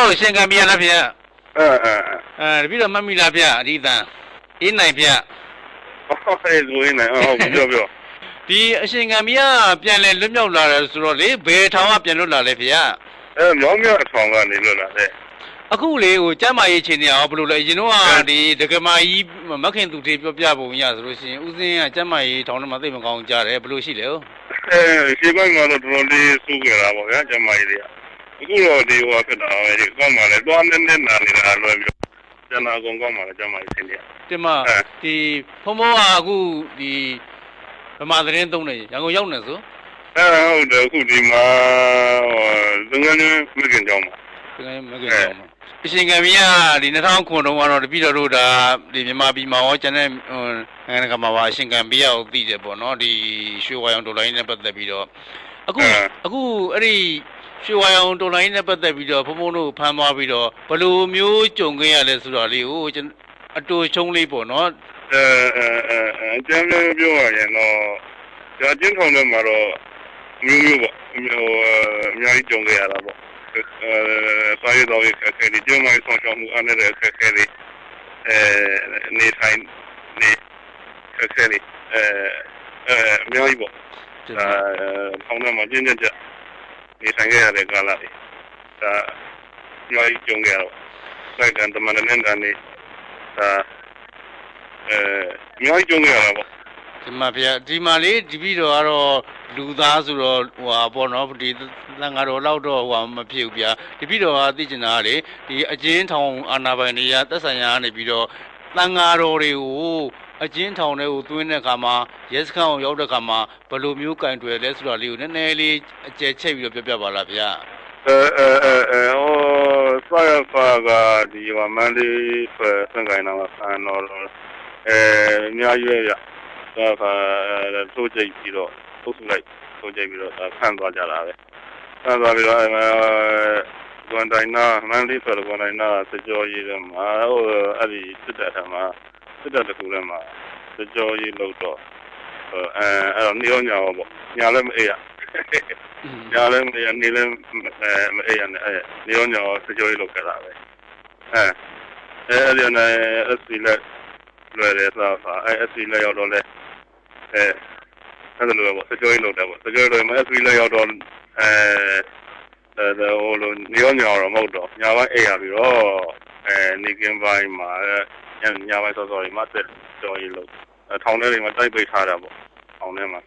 တော်ရှင်ကံပြရလားဗျာအဲအဲအဲတပည့်တော်မှတ်မိလားဗျာအဒီတန်အေးနိုင်ဗျာဟုတ်ကဲ့ဇွေးနေဟုတ်ပြောပြောဒီအရှင်ကံပြပြန်လဲလွတ်မြောက်လာတယ်ဆိုတော့လေဘယ်ထောင်ကပြန်လွတ်လာလဲဗျာအဲမြောင်းမြောင်းအထောင်ကနေလွတ်လာတဲ့အခုလေဟိုကျမ်းမာရေးချိန်နေအောင်ဘယ်လိုလဲအရင်တော့ကဒီဒကမာကြီးမခင်သူတေပြောပြပုံရဆိုလို့ရှိရင်ဦးစင်းကကျမ်းမာရေးထောင်ထဲမှာသိမကောင်းကြတယ်ဘယ်လိုရှိလဲဟုတ်အဲရှင်းပိုင်းကတော့တော်တော်လေးစူးကြတာပေါ့ဗျာကျမကြီးတွေက အခုတော့ဒီဟိုဖြစ်တာပဲဒီကောင်းပါလေတွားနေနေနာနေတာလွယ်ပြီးကျန်တာအကုန်ကောင်းပါလေကျမကြီးဆင်းတယ်တင်မဒီဖုံမောကအခုဒီဗမာသတင်းသုံးနေရန်ကုန်ရောက်နေဆိုအဲဟုတ်တယ်အခုဒီမှာဟိုငန်းငန်းမကင်ကြောင်းပါတကယ်မကင်တော့အရှင်ကံမြဒီ2000ခုတုန်းကတော့တပည့်တော်တို့ဒါဒီမြန်မာပြည်မှာရောကျန်တဲ့နိုင်ငံကမှာပါအရှင်ကံပြရကိုသိတယ်ပေါ့နော်ဒီရွှေဝါရောင်ဒေါ်လာရင်းနဲ့ပတ်သက်ပြီးတော့အခုအခုအဲ့ဒီ ရွှေဝါရောင်ဒေါ်လာရင်းနဲ့ပတ်သက်ပြီးတော့ဘုံဘုံတို့ဖမ်းသွားပြီးတော့ဘယ်လိုမျိုးကြုံခဲ့ရလဲဆိုတော့လေဟိုအတူချုံးလေးပေါ့နော်အဲအဲအဲအဲကျန်တယ်ပြောရရင်တော့ကြာကျင်းထောင်ထဲမှာတော့မျိုးမျိုးပေါ့ဟိုအများကြီးကြုံခဲ့ရတာပေါ့အဲစာရေးတော်ရဲ့အခက်အခဲတွေကျမကြီးဆောင်ရှောက်မှုအားနည်းတဲ့အခက်အခဲတွေအဲနေထိုင်နေအခက်အခဲတွေအဲအဲအများကြီးပေါ့ဒါထောင်ထဲမှာကျင်းကျကြ နေထိုင်ခဲ့ရတဲ့ကာလတွေဒါအများကြီးကြုံခဲ့ရတော့စိုက်ကံတမန်နဲ့ကနေဒါအဲအများကြီးကြုံခဲ့ရတာပေါ့ဒီမှာဗျာဒီမှာလေဒီပြီးတော့ကတော့လူသားဆိုတော့ဟိုဟာပေါ့နော်ဒီသံဃာတော်လောက်တော့ဟိုဟာမဖြစ်ဘူးဗျာဒီပြီးတော့ကသိချင်တာကလေဒီအကျဉ်းထောင်အာနာပိုင်တွေကသက်ဆိုင်ရာကနေပြီးတော့သံဃာတော်တွေကို အကျဉ်းထောင်တွေကိုသွင်းတဲ့အခါမှာရဲစခန်းကိုရောက်တဲ့အခါမှာဘယ်လိုမျိုးကင်တွယ်လဲဆိုတာလေးကိုနည်းနည်းလေးအကျယ်ချက်ပြီးတော့ပြောပြပါလားဗျာအဲအဲအဲအဲဟိုစာရဖာကဒီမှာမန္တလေးဖက်စံကိုင်းတော့ဆန်တော့အဲအများကြီးပဲဗျဒါကထိုးကြိတ်ပြီးတော့ထုတ်စုလိုက်ထိုးကြိတ်ပြီးတော့ဆန်သွားကြတာပဲဆန်သွားပြီးတော့အဲကွန်တိုင်းနာမန္တလေးဖက်ကွန်တိုင်းနာစကြောရေးတယ်မှာဟိုအဲ့ဒီစစ်တပ်ထမှာ စစ်တပ်တခုလည်းမှာစကြောရေးလို့တော့အဲအဲ့တော့နေရောညာရောပေါ့ညာလည်းမအေးရညာလည်းမရနေလည်းအဲမအေးရနဲ့အဲနေရောညာစကြောရေးလောက်ကြတာပဲအဲအဲအဲ့ဒီနဲ့အစီလက်လွယ်တယ်ဆိုတော့အဲအစီလက်ရောက်တော့လဲအဲအဲ့ဒါလိုပေါ့စကြောရေးလောက်တယ်ပေါ့စကြောရေးလောက်မှအစီလက်ရောက်တော့အဲအဲဟိုလိုနေရောညာတော့မဟုတ်တော့ညာပိုင်းအေးရပြီးတော့အဲနေကင်းပိုင်းမှာ ညညာပိုင်းစောစောကြီးမှတက်ကြောရေးလောက်ထောင်ထဲတွေမှာတိုက်ပိတ်ထားတာပေါ့ထောင်ထဲမှာ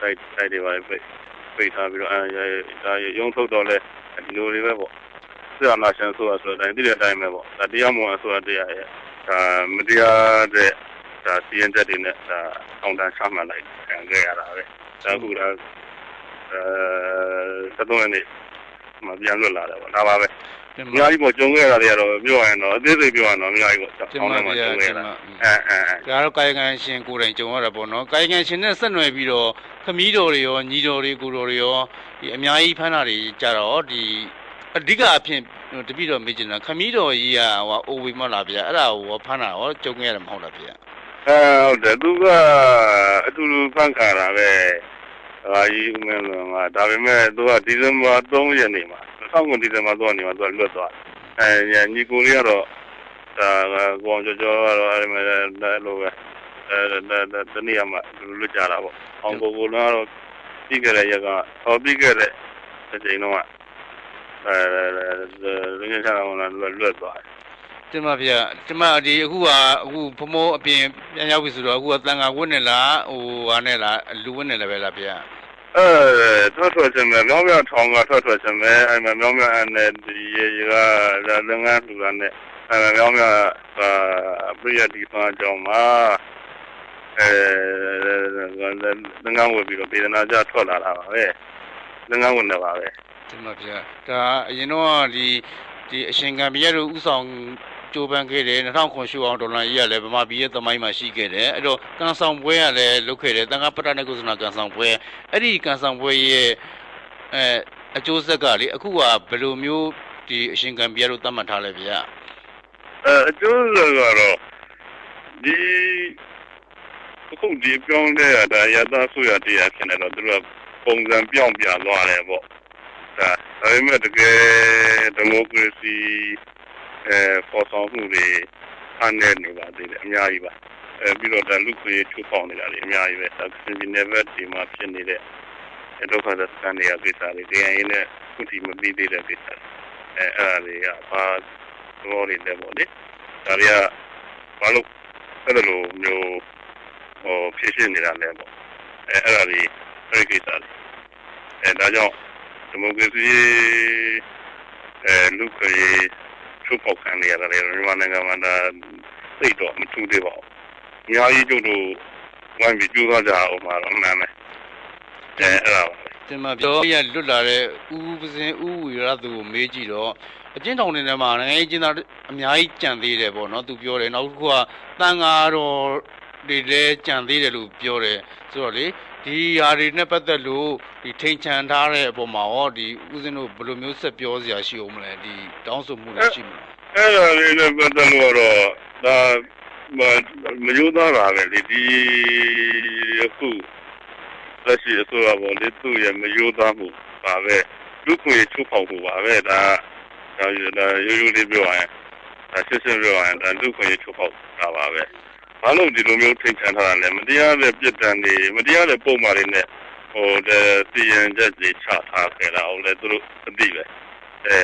တိုက်တိုက်တွေပါပိတ်ပိတ်ထားပြီးတော့အဲဒါရုံထုတ်တော့လဲဒီလိုတွေပဲပေါ့စစ်အာဏာရှင်ဆိုတာဆိုတဲ့အတိုင်းတည်တဲ့အတိုင်းပဲပေါ့ဒါတရားမဝင်ဆိုတာတရားရဲ့ဒါမတရားတဲ့ဒါစီရင်ချက်တွေနဲ့ဒါအောင်တန်းချမှတ်လိုက်ခံခဲ့ရတာပဲဒါခုဒါအဲသတုံးနေမပြန်လွတ်လာတယ်ပေါ့ဒါပါပဲ အများကြီးပေါ့ကြုံခဲ့ရတာတွေကတော့ပြောရရင်တော့အသေးစိတ်ပြောရရင်တော့အများကြီးပေါ့ကျမဗျာကျမအဲအဲအဲဒါတော့ကာယကံရှင်ကိုယ်တိုင်ကြုံရတာပေါ့နော်ကာယကံရှင်နဲ့ဆက်နွယ်ပြီးတော့ခမည်းတော်တွေရောညီတော်တွေကိုတော်တွေရောဒီအများကြီးဖမ်းတာတွေကြတော့ဒီအဓိကအဖြစ်တပိတော့မေးချင်တာခမည်းတော်ကြီးကဟိုအိုဝေမလားဗျာအဲ့ဒါကိုဖမ်းတာရောကြုံခဲ့ရတယ်မဟုတ်လားဗျာအဲဟုတ်တယ်သူကအတူတူဖန်ခါတာပဲဟာကြီးဦးမင်းလွန်ကဒါပေမဲ့သူကဒီဇင်ဘာ3ရက်နေ့မှာ 2000ဒီဇင်ဘာ3ရက်နေ့မှာသူကလွတ်သွားအဲညီကိုလေးကတော့ဒါကောင်းကြောကြောကတော့အဲ့မဲ့လိုပဲအဲတနည်းမှာလွတ်ကြတာပေါ့အောင်ကိုကိုလည်းကတော့ပြီးခဲ့တဲ့ရက်ကဟောပြီးခဲ့တဲ့အချိန်တော့အဲရင်းချတာကလွတ်သွားတယ်တင်ပါဗျာတင်မဒီအခုကအခုဖမိုးအပြင်ပြန်ရောက်ပြီဆိုတော့အခုကတန်ဃာဝတ်နေလားဟိုဟာနဲ့လားလူဝတ်နေလည်းပဲလားဗျာ အဲထွက်ထွက်ချင်မယ်မြောင်းမြောင်းထောင်ကထွက်ထွက်ချင်မယ်အဲ့မှာမြောင်းမြောင်းအဲ့နဲ့ဒီရေကလည်းငန်းလူကနဲ့အဲ့မှာမြောင်းမြောင်းအပြည့်ဒီပါကြောင်းမှာအဲငန်းဝယ်ပြီးတော့ဒေသနာကြထွက်လာတာပါပဲငန်းဝယ်နေပါပဲတင်ပါဗျာဒါအရင်တော့ဒီဒီအရှင်ကံပြည့်တို့ဥဆောင် ကြိုးပမ်းခဲ့တယ်2000ခုအောင်ဒေါ်လာကြီးကလည်းဗမာပြည်ရဲ့သမိုင်းမှာရှိခဲ့တယ်အဲ့တော့ကန်ဆောင်ပွဲကလည်းလုပ်ခဲ့တယ်တန်ခါပတ္တနကုသနာကန်ဆောင်ပွဲအဲ့ဒီကန်ဆောင်ပွဲရဲ့အဲအကျိုးဆက်ကလေအခုကဘယ်လိုမျိုးဒီအရှင်ကံပြည့်တို့သတ်မှတ်ထားလဲဗျာအဲအကျိုးဆက်ကတော့ဒီအခုဒီပြောင်းတဲ့ဒါရသဆိုရတရားဖြစ်နေတော့သူကပုံစံပြောင်းပြသွားတယ်ပေါ့ဒါဒါပေမဲ့တကယ်ဒီမိုကရေစီ အဲပေါ်ဆောင်မှုတွေအနည်းနေပါသေးတယ်အများကြီးပါအဲပြီးတော့ဒါလူခွေချိုးပေါက်နေတာတွေအများကြီးပဲဒါစင်ဒီနေဗတ်ဒီမှာဖြစ်နေတဲ့ဒုက္ခသစကန်တွေကကိစ္စတွေတရားရင်းနဲ့ခုထိမပြီးသေးတဲ့ကိစ္စအဲအဲ့ဒါတွေကဘာလို့လဲပေါ့လေဒါတွေကဘာလို့အဲ့လိုမျိုးဟိုဖြစ်ဖြစ်နေတာလဲပေါ့အဲအဲ့ဒါတွေအဲ့ဒီကိစ္စတွေအဲဒါကြောင့်ဒီမိုကရေစီအဲလူခွေ ချိုးပေါက်ခံနေရတယ်မြန်မာနိုင်ငံမှာဒါသိတော့မထူးသေးပါဘူးအများကြီးကျုပ်တို့ဝိုင်းပြီးကြိုးစားကြအောင်ပါတော့မှန်မယ်အဲအဲ့ဒါပါတင်မှာပြောရလွတ်လာတဲ့ဦးပစင်ဦးဝီရသူကိုမေးကြည့်တော့အကျဉ်းထောင်တွေထဲမှာနိုင်ငံရေးကျင်းသားအများကြီးကြံသေးတယ်ပေါ့နော်သူပြောတယ်နောက်တစ်ခုကတန်ဃာတော်တွေလည်းကြံသေးတယ်လို့ပြောတယ်ဆိုတော့လေ ဒီဟာတွေနဲ့ပတ်သက်လို့ဒီထိန်ချန်ထားတဲ့အပေါ်မှာရောဒီဦးစင်းတို့ဘယ်လိုမျိုးဆက်ပြောစရာရှိအောင်မလဲဒီတောင်းဆိုမှုတွေရှိမလားအဲ့ဒါလေးနဲ့ပတ်သက်လို့တော့ဒါမမယိုးသားတာပဲလေဒီအခုလက်ရှိအစိုးရပေါ်လေသူ့ရဲ့မယိုးသားမှုပါပဲလူခွေချုပ်ဖောက်မှုပါပဲဒါဒါဒါရိုးရိုးလေးပြောရရင်ဒါစစ်စစ်ပြောရရင်ဒါလူခွေချုပ်ဖောက်တာပါပဲ ဘာလို့ဒီလိုမျိုးထိန်ချန်ထားတာလဲမတရားတဲ့ပြစ်ဒဏ်တွေမတရားတဲ့ပုံမှားတွေနဲ့ဟိုတဲ့စီရင်ချက်တွေချထားခဲ့တာဟုတ်လေသူတို့အသိပဲအဲ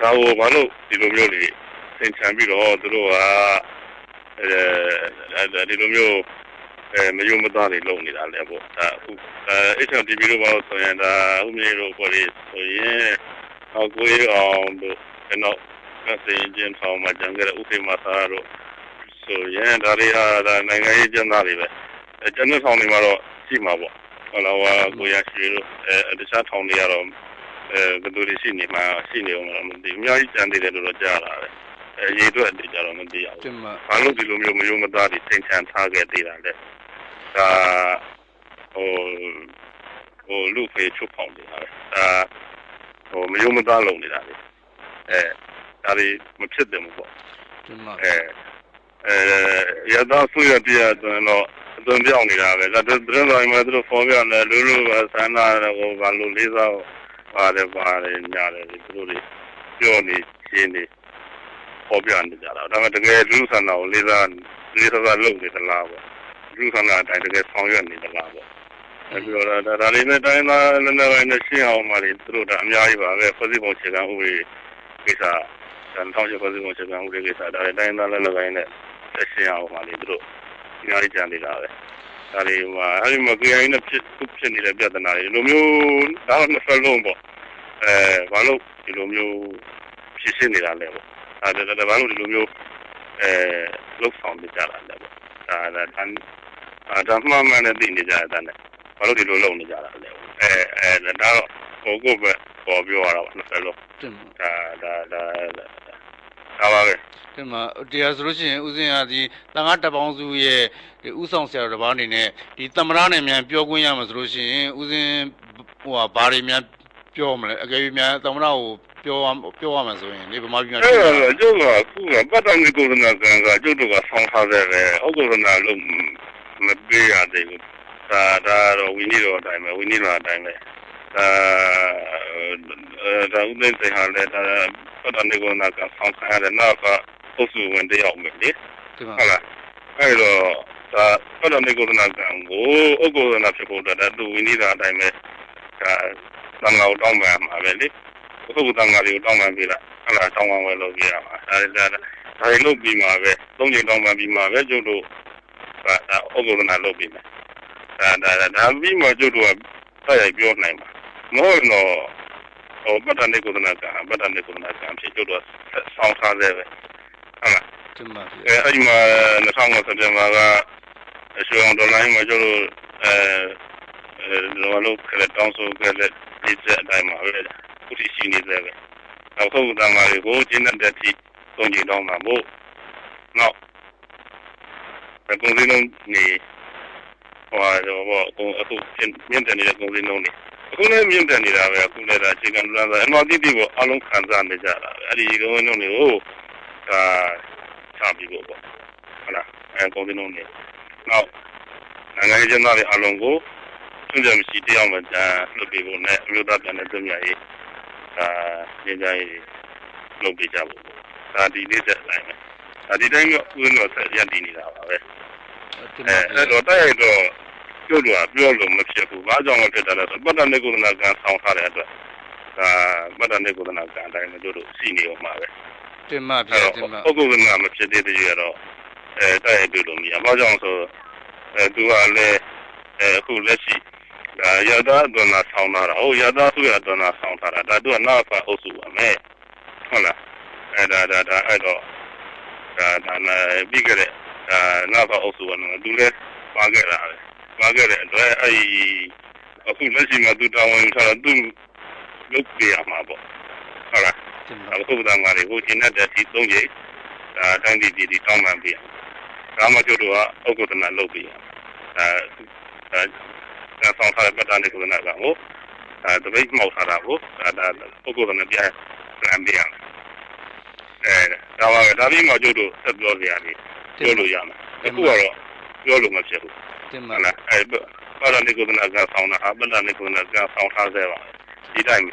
ဒါကိုဘာလို့ဒီလိုမျိုးတွေသင်ချန်ပြီးတော့သူတို့ကအဲဒီလိုမျိုးအဲမယုံမသားတွေလုပ်နေတာလဲပေါ့ဒါအခုအဲ HTV တို့ဘာလို့ဆိုရင်ဒါဥမြေတို့ပေါ်လေးဆိုရင်ဟောကိုရအောင်တို့နောက်ကစင်ကျင်းဆောင်မှာကြံကြတဲ့ဥပမာသာတို့ ဆိုရင်ဒါတွေဟာဒါနိုင်ငံရေးကျန်းသားတွေပဲအဲကျန်းတဲ့ဆောင်တွေမှာတော့ရှိမှာပေါ့ဟောလာဝါကိုရရှိတို့အဲတခြားထောင်တွေကတော့အဲဘယ်သူတွေရှိနေမှာရှိနေအောင်မသိဘူးအများကြီးကြံသေးတယ်လို့တော့ကြားလာတယ်အဲရေအတွက်အတိကြတော့မသိရဘူးတင်မှာဘာလို့ဒီလိုမျိုးမယုံမသားတွေသင်ချန်ထားခဲ့သေးတာလဲဒါဟိုဟိုလူဖေးချုပ်ဖောက်နေတာပဲဒါဟိုမယုံမသားလုပ်နေတာလေအဲဒါတွေမဖြစ်တယ်မို့ပေါ့တင်မှာအဲ အဲရတော့ဆွေရပြရတော့အသွင်ပြောင်းနေတာပဲဒါတရင်တော်မှာသူတို့ဖော်ပြတယ်လူလူကဆန္ဒကိုဘာလို့လေးစားပါတယ်ပါတယ်ညာတယ်သူတို့တွေပြောနေရှင်းနေပေါ်ပြနေကြတာဒါပေမဲ့တကယ်လူဆန္ဒကိုလေးစားလေးစားလုပ်နေသလားပေါ့လူဆန္ဒအတိုင်းတကယ်ဆောင်ရွက်နေသလားပေါ့အဲပြီးတော့ဒါဒါလေးနဲ့တိုင်းသားလည်းလည်းနဲ့ရှင်းအောင်ပါလေသူတို့ဒါအများကြီးပါပဲဖွဲ့စည်းပုံခြေခံဥပဒေကိစ္စတန်ထောင်ချဖွဲ့စည်းပုံခြေခံဥပဒေကိစ္စဒါလည်းတိုင်းသားလည်းလည်းနဲ့ ရှင်းအောင်ပါလေသူတို့အများကြီးကြံနေတာပဲဒါလေးမှာအဲဒီမှာ KI နဲ့ဖြစ်ဖြစ်နေတဲ့ပြဿနာတွေလိုမျိုးဒါမှမဆက်လုံးပေါ့အဲဘာလို့ဒီလိုမျိုးဖြစ်ရှင်းနေတာလဲပေါ့အဲဒါဒါဘာလို့ဒီလိုမျိုးအဲလောက်ဆောင်နေကြတာလဲပေါ့ဒါဒါဒါအာဒါမှမှန်နဲ့သိနေကြတာတဲ့ဘာလို့ဒီလိုလုပ်နေကြတာလဲအဲအဲဒါတော့ကိုကိုပဲပေါ်ပြောရတာပါနှစ်ဆက်လုံးတင်မှာဒါဒါဒါ ဒါပါပဲတင်မှာတရားဆိုလို့ရှိရင်ဦးစင်းကဒီတန်ခါတပေါင်းစုရဲ့ဒီဥဆောင်ဆရာတော်တစ်ပါးအနေနဲ့ဒီတမရနဲ့မြန်ပြောခွင့်ရမှာဆိုလို့ရှိရင်ဦးစင်းဟိုဟာဘာတွေများပြောမလဲအကယ်၍များတမရကိုပြောရပြောရမှာဆိုရင်ဒီဗမာပြည်မှာအဲ့ဒါကျုပ်ကခုကပတ်တမီကိုရနာကံကကျုပ်တို့ကဆောင်းထားတဲ့ပဲဩကိုရနာလို့မပေးရသေးဘူးဒါဒါတော့ဝီနီတော့အတိုင်းပဲဝီနီတော့အတိုင်းပဲဒါဒါဥဒိစေဟာလေဒါ ပတ်တမီကိုရနာကဆောင်းထားတဲ့နောက်ကပုစုဝင်တယောက်မယ်လေဒီမှာဟုတ်လားအဲ့တော့ဒါပတ်တမီကိုရနာကံကိုဩကိုရနာဖြစ်ဖို့တော့ဒါသူဝီနီတော့အတိုင်းပဲဒါသံဃာတောင်းမှမှာပဲလေဘုရားတန်ဃာတွေကိုတောင်းပန်ပေးလိုက်ဟလာတောင်းပန်ဝဲလုပ်ပြရမှာဒါဒါဒါဒါတွေလုပ်ပြီးမှာပဲသုံးချိန်တောင်းပန်ပြီးမှာပဲကျုပ်တို့ဒါဒါဩဂုဏနာလုပ်ပြီးမှာဒါဒါဒါပြီးမှကျုပ်တို့ကဆက်ရိုက်ပြောနိုင်မှာမဟုတ်တော့ ဟိုပတ္တနေကုသနာကပတ္တနေကုသနာကဖြစ်ကျုပ်တို့ဆောင်းထားသေးပဲဟုတ်လားတင်မှာအဲအဲ့ဒီမှာ2000စက်တင်ဘာကအရွှေအောင်ဒေါ်လာမှာကျုပ်တို့အဲအဲလောလောကလေးတောင်းဆိုကြတဲ့ဒီတဲ့အတိုင်းမှာပဲခုထိရှိနေသေးပဲနောက်ဆုံးတန်ဃာတွေကိုကျင်းတဲ့တိသုံးကြည့်တော့မှာမို့နောက်ဘယ်ကုန်စည်လုံးနေဟိုတော့ဘောအခုအခုမြင့်တယ်နေတဲ့ကုန်စည်လုံးနေ အခုလည်းမြင့်တယ်နေတာပဲအခုလည်းဒါအခြေခံလူသားအမှန်တိတိကိုအလုံးခံစားနေကြတာပဲအဲ့ဒီကုန်စည်လုံးတွေကိုဒါချပြီးဖို့ပေါ့ဟုတ်လားအဲကုန်စည်လုံးနေနောက်နိုင်ငံရေးကျန်းမာရေးအလုံးကိုသူ့ကြမရှိတရားမှတန်လွတ်ပြီးဖို့နဲ့အမျိုးသားပြန်တဲ့သူများရေးဒါညင်ကြရေးလုပ်ပြကြဖို့ဒါဒီနေ့သက်တိုင်းပဲဒါဒီတိုင်းကဥပဒေဆက်ရည်တည်နေတာပါပဲတင်အဲပါဗျာအဲ့တော့တိုက်ရိုက်တော့ ပြောလို့ကပြောလို့မဖြစ်ဘူးဘာကြောင့်လဲဖြစ်တယ်လဲဆိုပတ္တနိကုသနာကံဆောင်ထားတဲ့အတွက်ဒါပတ္တနိကုသနာကံအတိုင်းတို့တို့စီနေအောင်ပါပဲတင်ပါဗျာအဲ့တင်တော့ပါပုဂ္ဂိုလ်ကမဖြစ်သေးသေးရတော့အဲတိုက်ရိုက်ပြောလို့မရဘာကြောင့်ဆိုအဲသူကလည်းအဲအခုလက်ရှိဒါရတာဒနာဆောင်တာဟုတ်ရတာသူရဒနာဆောင်တာဒါသူကနာဖာအုပ်စုပါမယ်ဟုတ်လားအဲဒါဒါဒါအဲ့တော့ဒါဒါပြီးကြတဲ့ဒါနာဖာအုပ်စုကလည်းသူလည်းပါခဲ့တာ ပဲပါခဲ့တဲ့အတွက်အဲ့ဒီအခုလက်ရှိမှာသူတာဝန်ယူထားတော့သူလုပ်ပြရမှာပေါ့ဟုတ်လားတင်ပါအခုကငါတွေကိုရှင်းတဲ့ဒီသုံးကြီးဒါတိုင်းပြည်ပြည်တောင်းပန်ပြဒါမှကျတော့ဥက္ကဋ္ဌနာလုပ်ပြအဲအဲဒါဆောင်ထားတဲ့ပတ်တန်းတွေကလည်းကဟိုအဲတပိတ်မောက်ထားတာကိုဒါဒါဥက္ကဋ္ဌနာပြန်ပြန်ပြအဲဒါပါပဲဒါပြီးမှကျတော့ဆက်ပြောပြရတယ်ပြောလို့ရမယ်အခုကတော့ပြောလို့မဖြစ်ဘူး တင်ဟုပါတ်လားအဲပတ်တန်းတွေကလည်းကဆောင်တာဟာပတ်တန်းတွေကလည်းကဆောင်ထားသေးပါဒီတိုင်း